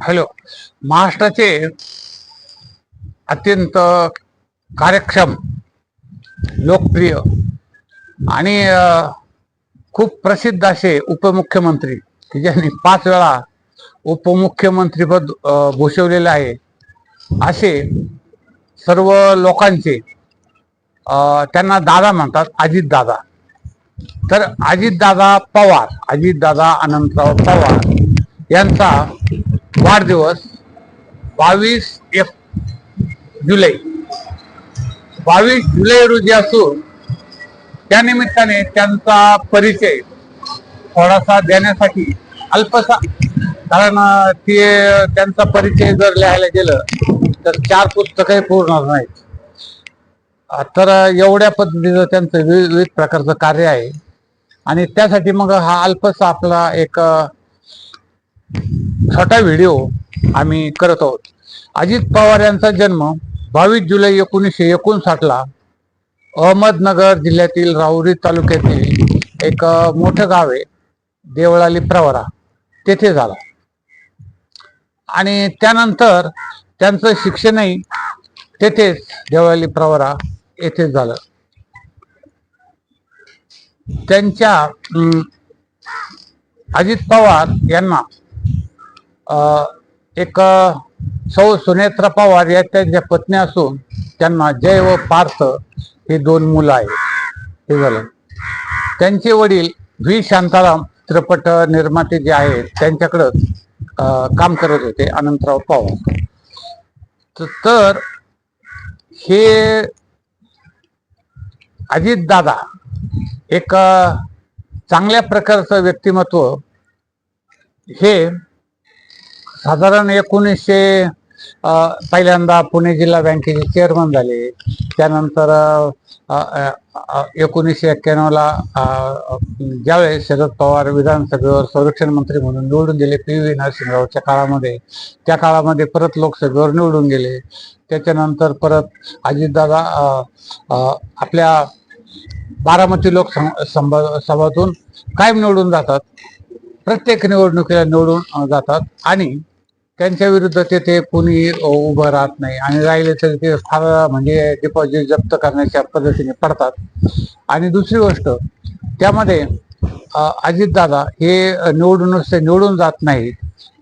Hello. महाराष्ट्राचे अत्यंत कार्यक्षम लोकप्रिय आणि खूप प्रसिद्ध असे उपमुख्यमंत्री की ज्यांनी पाच वेळा उपमुख्यमंत्रीपद अ, भूषवलेले आहे असे सर्व लोकांचे त्यांना दादा म्हणतात अजित दादा. तर अजितदादा पवार अजितदादा अनंतराव पवार यांचा वाढदिवस बावीस एक जुलै. बावीस जुलै रोजी असून त्यानिमित्ताने त्यांचा परिचय थोडासा देण्यासाठी अल्पसा कारण ते त्यांचा परिचय जर लिहायला गेलं तर चार पुस्तकही पूर्ण नाहीत. तर एवढ्या पद्धतीचं त्यांचं विविध विविध प्रकारचं कार्य आहे. आणि त्यासाठी मग हा अल्पसा आपला एक छोटा व्हिडिओ आम्ही करत आहोत. अजित पवार यांचा जन्म बावीस जुलै एकोणीसशे एकोणसाठला अहमदनगर जिल्ह्यातील राहुरी तालुक्यातील एक मोठं गाव आहे देवळाली प्रवरा. तेथे झाला. आणि त्यानंतर त्यांचं शिक्षणही तेथेच देवळाली प्रवरा येथेच झालं. त्यांच्या अजित पवार यांना एक सौ सुनेत्रा पवार या त्यांच्या पत्नी असून त्यांना जय व पार्थ हे दोन मुलं आहेत. हे झालं. त्यांचे वडील व्ही. शांताराम चित्रपट निर्माते जे आहेत त्यांच्याकडं काम करत होते अनंतराव पवार. तर हे अजित दादा एक चांगल्या प्रकारचं व्यक्तिमत्व हे साधारण एकोणीसशे पहिल्यांदा पुणे जिल्हा बँकेचे चेअरमन झाले. त्यानंतर एकोणीसशे एक्क्याण्णवला ज्यावेळेस शरद पवार विधानसभेवर संरक्षण मंत्री म्हणून निवडून गेले पी व्ही नरसिंहरावच्या काळामध्ये त्या काळामध्ये परत लोकसभेवर निवडून गेले. त्याच्यानंतर परत अजितदादा आपल्या बारामती लोकसभा सभातून कायम निवडून जातात. प्रत्येक निवडणुकीला निवडून जातात. आणि त्यांच्या विरुद्ध तिथे कोणी उभं राहत नाही. आणि राहिले तरी ते फार म्हणजे डिपॉझिट जप्त करण्याच्या पद्धतीने पडतात. आणि दुसरी गोष्ट त्यामध्ये अजितदादा हे निवडून नुसते निवडून जात नाहीत.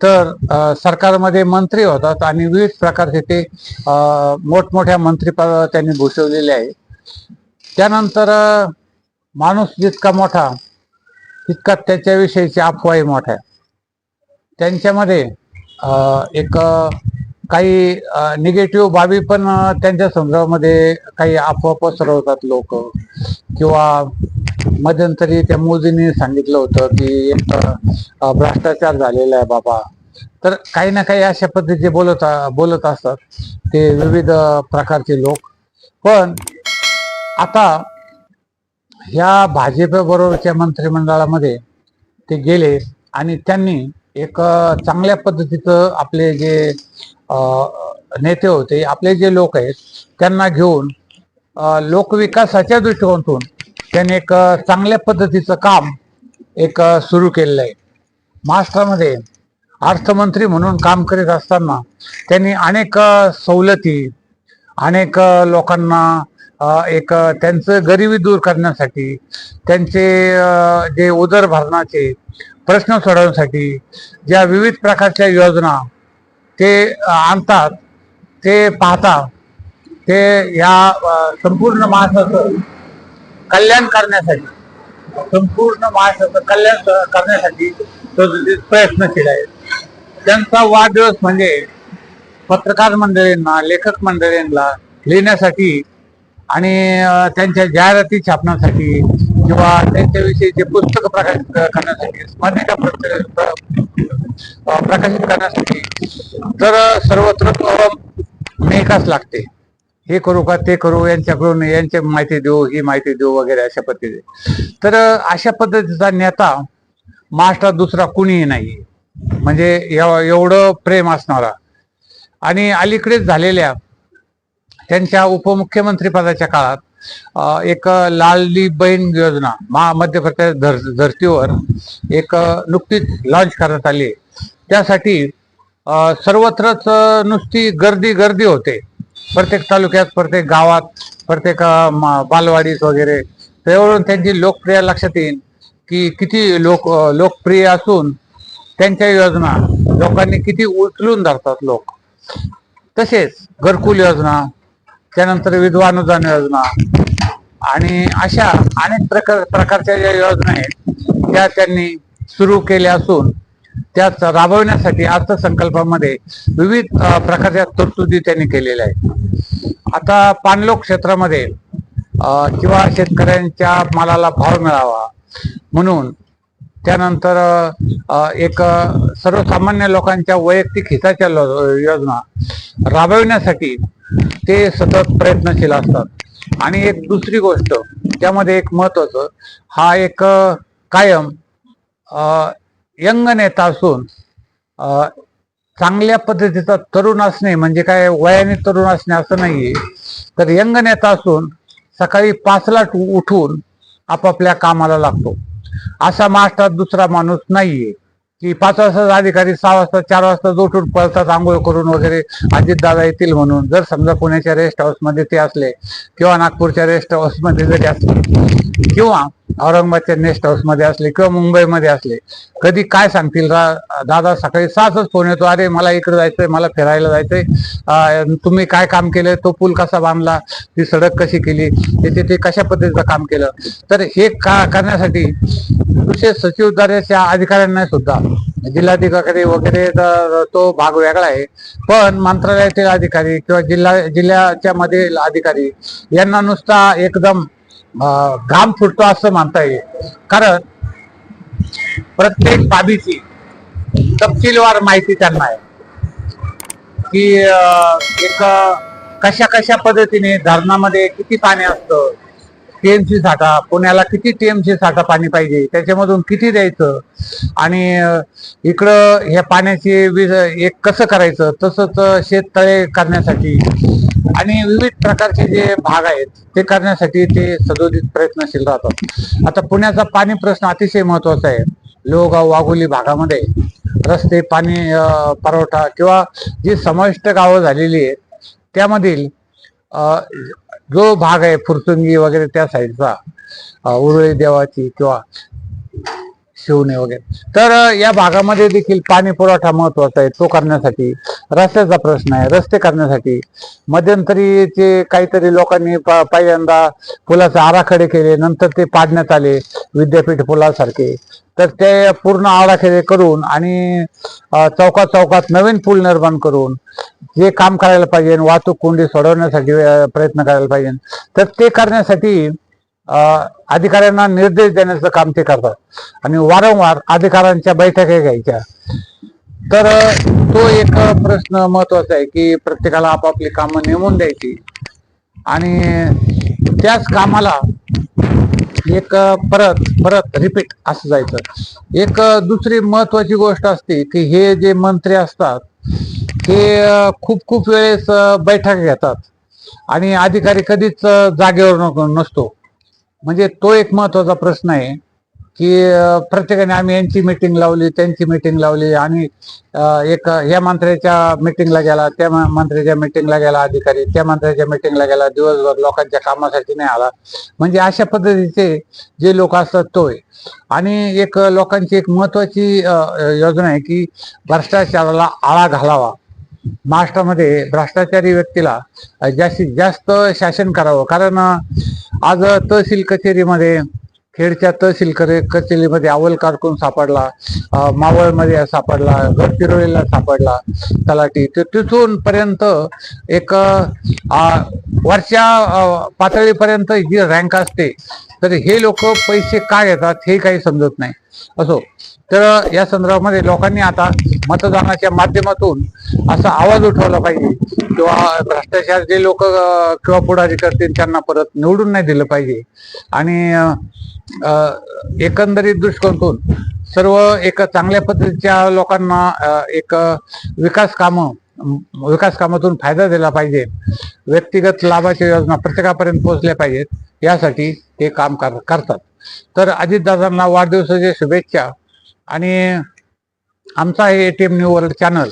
तर सरकारमध्ये मंत्री होतात आणि विविध प्रकारचे ते मोठमोठ्या मंत्रीपद त्यांनी भूषवलेले आहे. त्यानंतर माणूस जितका मोठा तितका त्याच्याविषयीची अफवाही मोठ्या. त्यांच्यामध्ये एक काही निगेटिव्ह बाबी पण त्यांच्या संदर्भामध्ये काही अफवा पसरवतात लोक. किंवा मध्यंतरी त्या मोदींनी सांगितलं होतं की एक भ्रष्टाचार झालेला आहे बाबा. तर काही ना काही अशा पद्धतीचे बोलत बोलत असतात. ते विविध प्रकारचे लोक. पण आता ह्या भाजप बरोबरच्या मंत्रिमंडळामध्ये ते गेले आणि त्यांनी एक चांगल्या पद्धतीचं आपले जे नेते होते आपले जे लोक आहेत त्यांना घेऊन लोकविकासाच्या दृष्टिकोनातून त्यांनी एक चांगल्या पद्धतीचं काम एक सुरू केलेलं आहे. महाराष्ट्रामध्ये अर्थमंत्री म्हणून काम करीत असताना त्यांनी अनेक सवलती अनेक लोकांना एक त्यांचं गरिबी दूर करण्यासाठी त्यांचे जे उदरभरणाचे प्रश्न सोडवण्यासाठी ज्या विविध प्रकारच्या योजना ते आणतात ते पाहता ते या संपूर्ण महाराष्ट्राचं कल्याण करण्यासाठी संपूर्ण महाराष्ट्राचं कल्याण करण्यासाठी तो प्रयत्नशील आहे. त्यांचा वाढदिवस म्हणजे पत्रकार मंडळींना लेखक मंडळींना लिहिण्यासाठी आणि त्यांच्या जाहिराती छापण्यासाठी किंवा त्यांच्याविषयीचे पुस्तक प्रकाशित करण्यासाठी स्मरणिका प्रकाशित करण्यासाठी तर सर्वत्र मेकाच लागते. हे करू का ते करू यांच्याकडून यांची माहिती देऊ ही माहिती देऊ वगैरे अशा पद्धतीने. तर अशा पद्धतीचा नेता महाराष्ट्रात दुसरा कुणीही नाही. म्हणजे एवढं प्रेम असणारा. आणि अलीकडेच झालेल्या त्यांच्या उपमुख्यमंत्री पदाच्या काळात एक लाडली बहीण योजना मा मध्य प्रदेश धर धर्तीवर एक नुकतीच लॉन्च करण्यात आली. त्यासाठी सर्वत्रच नुसती गर्दी गर्दी होते. प्रत्येक तालुक्यात प्रत्येक गावात प्रत्येक बालवाडीत वगैरे. त्यावरून त्यांची लोकप्रिय लक्षात येईल की किती लोक लोकप्रिय असून त्यांच्या योजना लोकांनी किती उचलून धरतात लोक. तसेच घरकुल योजना त्यानंतर विधवा अनुदान योजना आणि अशा अनेक प्रकार प्रकारच्या ज्या योजना आहेत. त्या त्यांनी सुरू केल्या असून त्याच राबवण्यासाठी अर्थसंकल्पामध्ये विविध प्रकारच्या तरतुदी त्यांनी केलेल्या आहेत. आता पाणलोक क्षेत्रामध्ये किंवा शेतकऱ्यांच्या मालाला भाव मिळावा म्हणून त्यानंतर एक सर्वसामान्य लोकांच्या वैयक्तिक हिताच्या लो- योजना राबविण्यासाठी ते सतत प्रयत्नशील असतात. आणि एक दुसरी गोष्ट त्यामध्ये एक महत्वाचं हा एक कायम यंग नेता असून चांगल्या पद्धतीचा तरुण असणे म्हणजे काय वयाने तरुण असणे असं नाहीये. तर यंग नेता असून सकाळी पाचला उठून आपापल्या कामाला लागतो. असा महाराष्ट्रात दुसरा माणूस नाहीये. की पाच वाजता अधिकारी सहा वाजता चार वाजता जोटून पळतात आंघोळ करून वगैरे अजितदादा येतील म्हणून. जर समजा पुण्याच्या रेस्ट हाऊसमध्ये ते असले किंवा नागपूरच्या रेस्ट हाऊसमध्ये जरी असले किंवा औरंगाबादच्या नेस्ट हाऊसमध्ये असले किंवा मुंबईमध्ये असले कधी काय सांगतील? रा- दादा सकाळी सासच फोन येतो अरे मला इकडे जायचंय मला फिरायला जायचंय. तुम्ही काय काम केलं तो पूल कसा बांधला? ती सडक कशी केली? ते ते कशा पद्धतीचं काम केलं? तर हे का करण्यासाठी विशेष सचिवदाराच्या अधिकाऱ्यांना सुद्धा जिल्हाधिकारी वगैरे तर तो भाग वेगळा आहे पण मंत्रालयातील अधिकारी किंवा जिल्हा जिल्ह्याच्या मधील अधिकारी यांना नुसता एकदम घाम फुटतो असं म्हणता येईल. कारण प्रत्येक बाबीची तपशीलवार माहिती त्यांना आहे. की एक कशा कशा पद्धतीने धरणामध्ये किती पाणी असतं? टीएमसी साठा पुण्याला किती टीएमसी साठा पाणी पाहिजे? त्याच्यामधून किती द्यायचं? आणि इकडं ह्या पाण्याची वीज एक कसं करायचं? तसंच शेततळे करण्यासाठी आणि विविध प्रकारचे जे भाग आहेत ते करण्यासाठी ते सदोदित प्रयत्नशील राहतात. आता पुण्याचा पाणी प्रश्न अतिशय महत्त्वाचा आहे. लोहगाव वाघोली भागामध्ये रस्ते पाणी पुरवठा किंवा जी समाविष्ट गावं झालेली आहेत त्यामधील जो भाग आहे फुरसुंगी वगैरे त्या साईडचा उरळी देवाची किंवा शिवणे वगैरे. तर या भागामध्ये देखील पाणी पुरवठा महत्त्वाचा आहे तो करण्यासाठी रस्त्याचा प्रश्न आहे रस्ते करण्यासाठी. मध्यंतरी ते काहीतरी लोकांनी प- पहिल्यांदा पुलाचे आराखडे केले नंतर ते पाडण्यात आले विद्यापीठ पुलासारखे. तर ते पूर्ण आराखडे करून आणि चौकात चौकात नवीन पूल निर्माण करून जे काम करायला पाहिजे वाहतूक कोंडी सोडवण्यासाठी प्रयत्न करायला पाहिजे. तर ते करण्यासाठी अधिकाऱ्यांना निर्देश देण्याचं काम ते करतात. आणि वारंवार अधिकाऱ्यांच्या बैठका घ्यायच्या. तर तो एक प्रश्न महत्त्वाचा आहे की प्रत्येकाला आपापली कामं नेमून द्यायची. आणि त्याच कामाला एक परत परत रिपीट असं जायचं. एक दुसरी महत्वाची गोष्ट असते की हे जे मंत्री असतात हे खूप खूप वेळेस बैठका बैठक घेतात. आणि अधिकारी कधीच जागेवर नसतो. म्हणजे तो एक महत्त्वाचा प्रश्न आहे की प्रत्येकाने आम्ही यांची मीटिंग लावली त्यांची मीटिंग लावली आणि एक या मंत्र्याच्या मीटिंगला गेला त्या मंत्र्याच्या मीटिंगला गेला अधिकारी त्या मंत्र्याच्या मीटिंगला गेला दिवसभर लोकांच्या कामासाठी नाही आला. म्हणजे अशा पद्धतीचे जे लोक असतात तोय. आणि एक लोकांची एक महत्वाची योजना आहे की भ्रष्टाचाराला आळा घालावा. महाराष्ट्रामध्ये भ्रष्टाचारी व्यक्तीला जास्तीत जास्त शासन करावं. कारण आज तहसील कचेरीमध्ये खेडच्या तहसील कचेरीमध्ये अव्वल कारकून सापडला मावळमध्ये सापडला गडचिरोलीला सापडला तलाठी. तर तिथून पर्यंत एक वरच्या पातळीपर्यंत जी रँक असते. तर हे लोक पैसे का घेतात हे काही समजत नाही. असो तर या संदर्भामध्ये लोकांनी आता मतदानाच्या माध्यमातून असा आवाज उठवला पाहिजे. किंवा भ्रष्टाचार जे लोक किंवा पुढारी करतील त्यांना परत निवडून नाही दिलं पाहिजे. आणि एकंदरीत दृष्टिकोनातून सर्व एक चांगल्या पद्धतीच्या लोकांना एक विकास कामं विकास कामातून फायदा दिला पाहिजे. व्यक्तिगत लाभाच्या योजना प्रत्येकापर्यंत पोहोचल्या पाहिजेत. यासाठी ते काम कर- करतात. तर अजितदादांना वाढदिवसाच्या शुभेच्छा. आणि आमचा हे A T M new world channel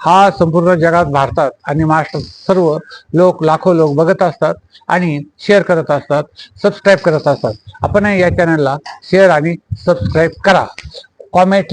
हा संपूर्ण जगात भारतात आणि महाराष्ट्रात सर्व लोक लाखो लोक बघत असतात आणि शेअर करत असतात सबस्क्राईब करत असतात. आपण या चॅनलला शेअर आणि सबस्क्राईब करा. कॉमेंट